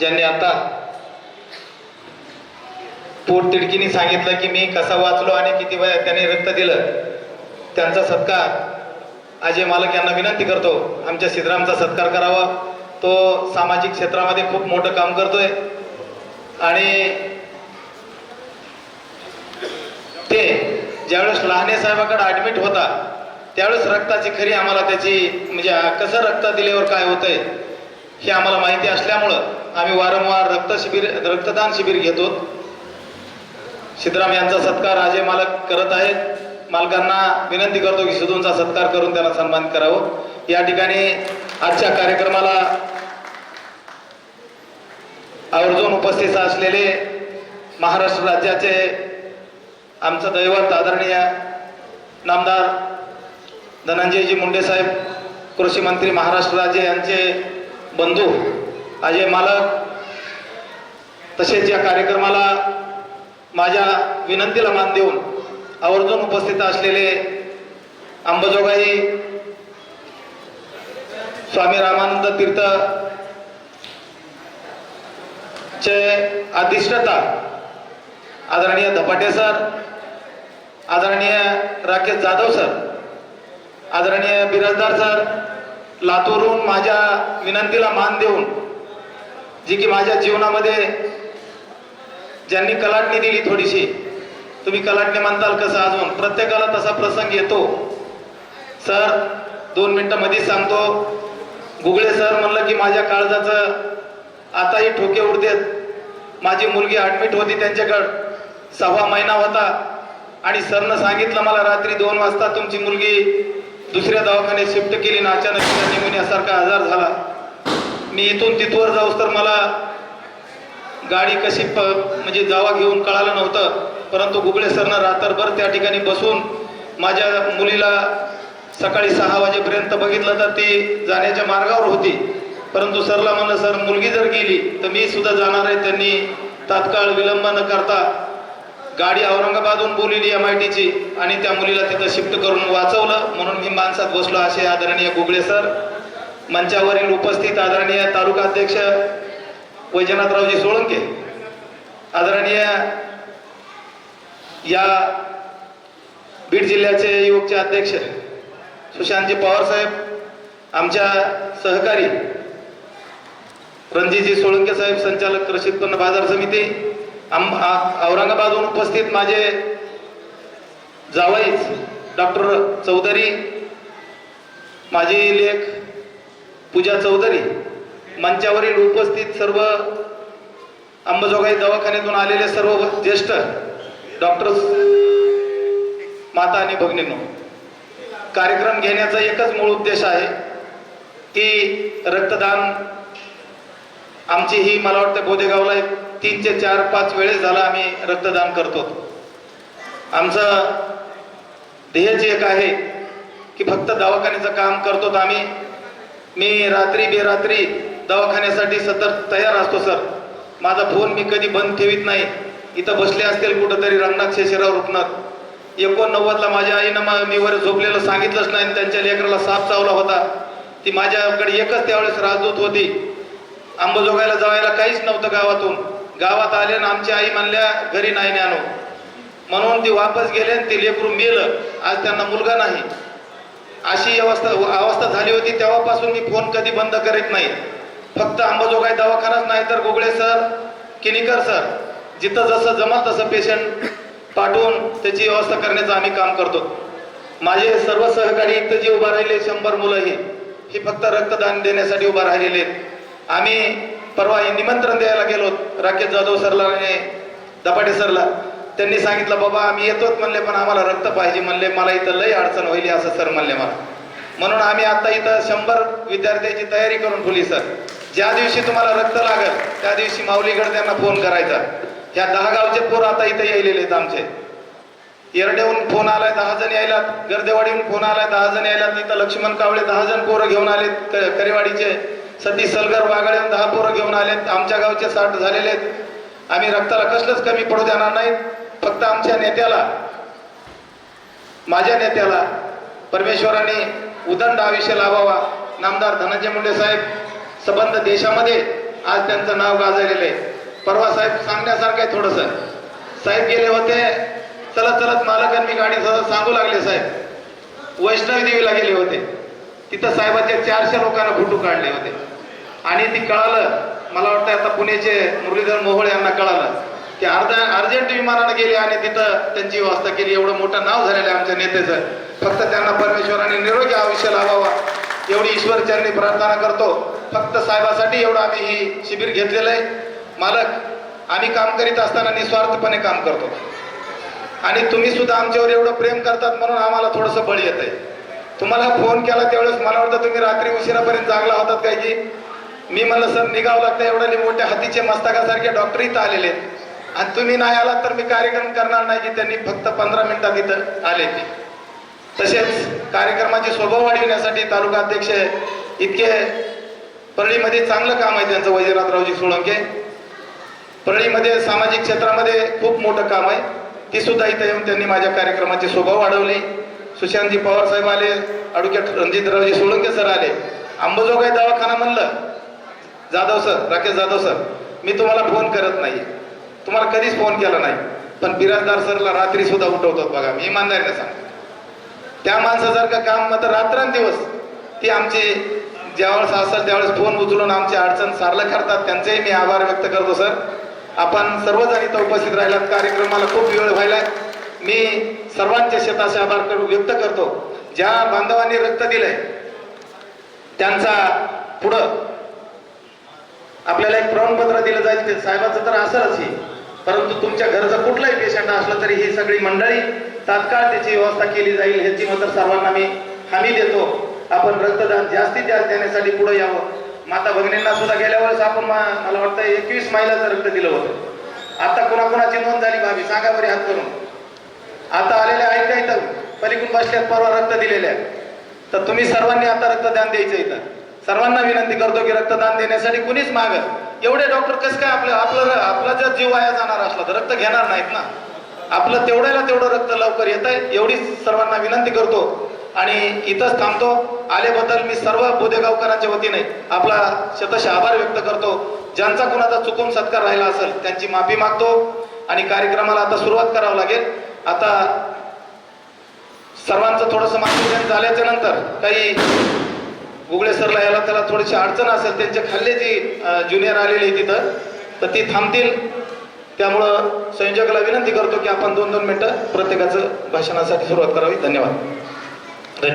ज्यांनी आता पोटतिडकीने सांगितलं की मी कसा वाचलो आणि किती वया त्याने रक्त दिलं त्यांचा सत्कार अजय मालक यांना विनंती करतो. आमच्या सिद्धरामचा सत्कार करावा. तो सामाजिक क्षेत्रामध्ये खूप मोठं काम करतोय. आणि ते ज्यावेळेस लहाने साहेबाकडे ऍडमिट होता त्यावेळेस रक्ताची खरी आम्हाला त्याची म्हणजे कसं रक्त दिल्यावर काय होतंय हे आम्हाला माहिती असल्यामुळं आम्ही वारंवार रक्त शिबिर रक्तदान शिबिर घेतो. सिद्धराम यांचा सत्कार अजय मालक करत आहेत. मालकांना विनंती करतो की सिद्धूंचा सत्कार करून त्यांना सन्मानित करावं. या ठिकाणी आजच्या कार्यक्रमाला आवर्जून उपस्थित असलेले महाराष्ट्र राज्याचे आमचं दैवत आदरणीय नामदार धनंजयजी मुंडे साहेब कृषी मंत्री महाराष्ट्र राज्य यांचे बंधू अजय मालक तसेच या कार्यक्रमाला माझ्या विनंतीला मान देऊन आवर्जून उपस्थित असलेले अंबजोगाई स्वामी रामानंद तीर्थ चे अधिष्ठता आदरणीय धपाटे सर आदरणीय राकेश जाधव सर आदरणीय बिराजदार सर लातूरहून माझ्या विनंतीला मान देऊन जी की माझ्या जीवनामध्ये ज्यांनी कलाटणी दिली थोडीशी तुम्ही कलाटणी म्हणताल कसं अजून? प्रत्येकाला तसा प्रसंग येतो. सर दोन मिनटं मध्येच सांगतो. गुगळे सर म्हणलं की माझ्या काळजाचं आताही ठोके उडतेत माझी मुलगी ॲडमिट होती त्यांच्याकडं. सव्वा महिना होता आणि सरनं सांगितलं मला रात्री दोन वाजता तुमची मुलगी दुसऱ्या दवाखान्यात शिफ्ट केली ना अचानक निमोनियासारखा आजार झाला. मी इथून तिथवर जाऊस तर मला गाडी कशी प म्हणजे जावा घेऊन कळालं नव्हतं. परंतु गुगळे सरनं रात्रभर त्या ठिकाणी बसून माझ्या मुलीला सकाळी सहा वाजेपर्यंत बघितलं तर ती जाण्याच्या मार्गावर होती. परंतु सरला म्हणलं सर मुलगी जर गेली तर मी सुद्धा जाणार आहे. त्यांनी तात्काळ विलंब न करता गाडी औरंगाबादहून बोलली एम आय टीची आणि त्या मुलीला तिथं शिफ्ट करून वाचवलं. म्हणून मी माणसात बसलो. असे आदरणीय गुगळे सर. मंचावरील उपस्थित आदरणीय तालुका अध्यक्ष वैजनाथरावजी सोळंके. आदरणीय या बीड जिल्ह्याचे युवकचे अध्यक्ष सुशांतजी पवार साहेब आमच्या सहकारी रणजीजी सोळंके साहेब संचालक कृषी उत्पन्न बाजार समिती औरंगाबादहून उपस्थित माझे जावईच डॉक्टर चौधरी माझी लेख पूजा चौधरी मंचावरील उपस्थित सर्व अंबाजोगाई दवाखान्यातून आलेले सर्व ज्येष्ठ डॉक्टर माता आणि भगिनींनो कार्यक्रम घेण्याचा एकच मूळ उद्देश आहे की रक्तदान आमची ही मला वाटतं बोदेगावला एक तीन ते चार पाच वेळेस झाला आम्ही रक्तदान करतो. आमचं ध्येयच एक आहे की फक्त दवाखान्याचं काम करतो आम्ही. मी रात्री बेरात्री दवाखान्यासाठी सतत तयार असतो सर. माझा फोन मी कधी बंद ठेवीत नाही. इथं बसले असतील कुठंतरी रंगनाथ शेषराव रुपनाथ. एकोणनव्वदला माझ्या आईनं मग मी वर झोपलेलं सांगितलंच नाही आणि त्यांच्या लेकराला साप चावला होता. ती माझ्याकडे एकच त्यावेळेस राजदूत होती. अंबजोगायला जायला काहीच नव्हतं गावातून. गावात आले आणि आमची आई म्हणल्या घरी नाही न्यानो. म्हणून ती वापस गेले आणि ते लेकरू मेलं. आज त्यांना मुलगा नाही. अशी अवस्था अवस्था झाली होती. तेव्हापासून मी फोन कधी बंद करीत नाही. फक्त अंबाजोगाई दवाखानाच नाही तर गोगळे सर किनीकर सर जिथं जसं जमल तसं पेशंट पाठवून त्याची व्यवस्था करण्याचं आम्ही काम करतो. माझे सर्व सहकारी इथं जे उभा राहिले शंभर मुलं ही ही फक्त रक्तदान देण्यासाठी उभा राहिलेले आहेत. आम्ही परवा हे निमंत्रण द्यायला गेलो राकेश जाधव सरला आणि दपाटे सरला. त्यांनी सांगितलं बाबा आम्ही येतोच म्हणले पण आम्हाला रक्त पाहिजे म्हणले. मला इथं लई अडचण होईल असं सर म्हणले मला. म्हणून आम्ही आता इथं शंभर विद्यार्थ्याची तयारी करून ठेवली सर. ज्या दिवशी तुम्हाला रक्त लागेल त्या दिवशी माऊलीकडे त्यांना फोन करायचा. ह्या दहा गावचे पोर आता इथं यायलेले आहेत आमचे. येरडेहून फोन आलाय दहा जण यायला गर्देवाडीहून फोन आलाय दहा जण यायला तिथं लक्ष्मण कावळे दहा जण पोरं घेऊन आलेत करेवाडीचे. सध्या सलगर वागळे दहा पोरं घेऊन आलेत. आमच्या गावचे साठ झालेले आहेत. आम्ही रक्ताला कसलंच कमी पडू देणार नाहीत फक्त आमच्या नेत्याला माझ्या नेत्याला परमेश्वराने उदंड आयुष्य लावावा नामदार धनंजय मुंडे साहेब संबंध देशामध्ये आज त्यांचं नाव गाजलेलं आहे. परवा साहेब सांगण्यासारखं आहे थोडंसं. साहेब गेले होते. चलत चलत मालकांनी गाडी सहज सांगू लागले साहेब. वैष्णवी देवीला गेले होते. तिथं साहेबाच्या चारशे लोकांना फोटो काढले होते. आणि ती कळालं मला वाटतं आता पुण्याचे मुरलीधर मोहोळ यांना कळालं की अर्धा अर्जंट विमानानं गेले आणि तिथं त्यांची व्यवस्था केली. एवढं मोठं नाव झालेलं आहे आमच्या नेत्याचं. फक्त त्यांना परमेश्वराने निरोगी आयुष्य लावावा एवढी ईश्वरचरणी प्रार्थना करतो. फक्त साहेबासाठी एवढं आम्ही ही शिबिर घेतलेलं आहे. मालक आम्ही काम करीत असताना निस्वार्थपणे काम करतो. आणि तुम्ही सुद्धा आमच्यावर एवढं प्रेम करतात म्हणून आम्हाला थोडंसं बळ येत आहे तुम्हाला फोन केला त्यावेळेस मला वाटतं तुम्ही रात्री उशिरापर्यंत जागला होतात काय की मी म्हणलं सर निघावं लागतं एवढ्या मोठ्या हातीचे मस्तकासारखे डॉक्टर इथं आलेले आहेत. आणि तुम्ही नाही आलात तर मी कार्यक्रम करणार नाही की त्यांनी फक्त पंधरा मिनिटात इथं आले ते. तसेच कार्यक्रमाची स्वभाव वाढविण्यासाठी तालुका अध्यक्ष इतके परळीमध्ये चांगलं काम आहे त्यांचं वैजनाथरावजी सोळंके. परळीमध्ये सामाजिक क्षेत्रामध्ये खूप मोठं काम आहे. ती सुद्धा इथं येऊन त्यांनी माझ्या कार्यक्रमाची शोभा वाढवली. सुशांतजी पवार साहेब आले ॲडव्होकेट रणजितरावजी सोळंके सर आले. अंबाजोगाई दवाखाना म्हणलं. जाधव सर राकेश जाधव सर मी तुम्हाला फोन करत नाही तुम्हाला कधीच फोन केला नाही. पण बिराजदार सरला रात्री सुद्धा उठवतात बघा मी इमानदारीने सांगतो. त्या माणसासारखं काम मात्र रात्रंदिवस. ती आमची ज्यावेळेस असेल त्यावेळेस फोन उचलून आमची अडचण सारलं करतात. त्यांचेही मी आभार व्यक्त करतो सर. आपण सर्वजण इथं उपस्थित राहिलात. कार्यक्रमाला खूप वेळ व्हायलाय. मी सर्वांच्या शेताचे आभार कर- व्यक्त करतो. ज्या बांधवांनी रक्त दिलंय त्यांचा पुढं आपल्याला एक प्रमाणपत्र दिलं जाईल ते साहेबाचं तर असंच ही. परंतु तुमच्या घरचं कुठलाही पेशंट असलं तरी ही सगळी मंडळी तात्काळ त्याची व्यवस्था केली जाईल ह्याची मात्र सर्वांना मी हमी देतो. आपण रक्तदान जास्तीत जास्त देण्यासाठी पुढे यावं. माता भगिनींना सुद्धा गेल्या वेळेस आपण मला वाटतं एकवीस महिलाचं रक्त दिलं होतं. आता कुणाकुणाची नोंद झाली भाभी? सांगा बरी हात करून. आता आलेल्या आहेत का इथं? पलीकडून बसल्यात परवा रक्त दिलेल्या तर तुम्ही सर्वांनी आता रक्तदान द्यायचं इथं. सर्वांना विनंती करतो की रक्तदान देण्यासाठी कुणीच मागत एवढे डॉक्टर कसं काय आपलं आपलं आपला जर जीव वाया जाणार असला तर रक्त घेणार नाहीत ना? आपलं तेवढ्याला तेवढं रक्त लवकर येत आहे एवढीच सर्वांना विनंती करतो. आणि इथंच थांबतो. आल्याबद्दल मी सर्व बोदेगावकरांच्या वतीने आपला शतश आभार व्यक्त करतो. ज्यांचा कुणाचा चुकून सत्कार राहिला असेल त्यांची माफी मागतो. आणि कार्यक्रमाला आता सुरुवात करावं लागेल. आता सर्वांचं थोडंसं मार्गदर्शन झाल्याच्यानंतर काही गुगळे सरला याला त्याला थोडीशी अडचण असेल त्यांच्या खाल्ले जी ज्युनियर आलेली आहे तिथं तर ती थांबतील. त्यामुळं संयोजकाला विनंती करतो की आपण दोन दोन मिनटं प्रत्येकाचं भाषणासाठी सुरुवात करावी. धन्यवाद.